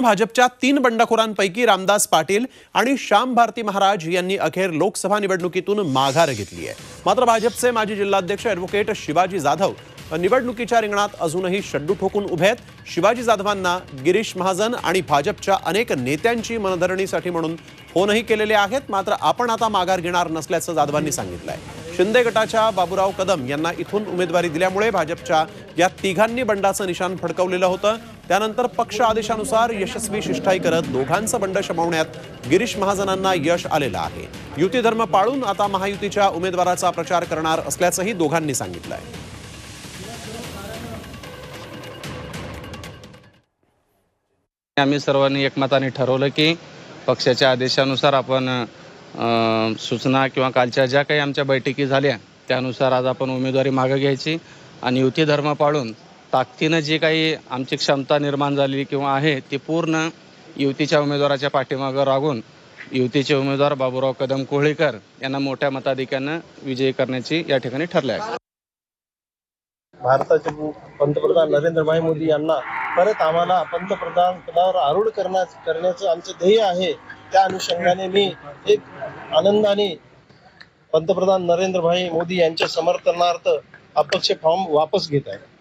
भाजपच्या तीन बंडखोरांपैकी रामदास पाटील आणि श्याम भारती महाराज यांनी अखेर लोकसभा निवडणुकीतून माघार घेतली आहे. मात्र भाजपचे माजी जिल्हाध्यक्ष ॲडव्होकेट शिवाजी जाधव निवडणुकीच्या रिंगणात अजूनही शड्डू ठोकून उभे आहेत. शिवाजी जाधवांना गिरीश महाजन आणि भाजपच्या अनेक नेत्यांची मनधरणीसाठी म्हणून फोनही केलेले आहेत. मात्र आपण आता माघार घेणार नसल्याचं जाधवांनी सांगितलंय. शिंदे गटाच्या बाबूराव कदम यांना इथून उमेदवारी दिल्यामुळे भाजपच्या या तिघांनी बंडाचं निशाण फडकवलेलं होतं. त्यानंतर पक्ष आदेशानुसार यशस्वी शिष्टाई करत दोघांचं बंड शमवण्यात गिरीश महाजनांना यश आलेलं आहे. युती धर्म पाळून आता महायुतीच्या उमेदवाराचा प्रचार करणार असल्याचंही दोघांनी सांगितलं आहे आम्ही सर्वांनी एकमताने ठरवलं की पक्षाच्या आदेशानुसार आपण सूचना किंवा कालच्या ज्या काही आमच्या बैठकी झाल्या त्यानुसार आज आपण उमेदवारी मागं घ्यायची आणि युती धर्म पाळून ताकदीनं जी काही आमची क्षमता निर्माण झालेली किंवा आहे ती पूर्ण युतीच्या उमेदवाराच्या पाठीमागं राहून युतीचे उमेदवार बाबूराव कदम कोहळीकर यांना मोठ्या मताधिक्यानं विजयी करण्याची या ठिकाणी ठरले आहे भारताचे पंतप्रधान पंतप्रधान नरेंद्रभाई मोदी यांना परत आम्हाला पंतप्रधान पदावर आरूढ करण्या करण्याचं आमचं ध्येय आहे. त्या अनुषंगाने मी एक आनंदाने पंतप्रधान नरेंद्रभाई मोदी यांच्या समर्थनार्थ अपक्ष फॉर्म वापस घेत आहे.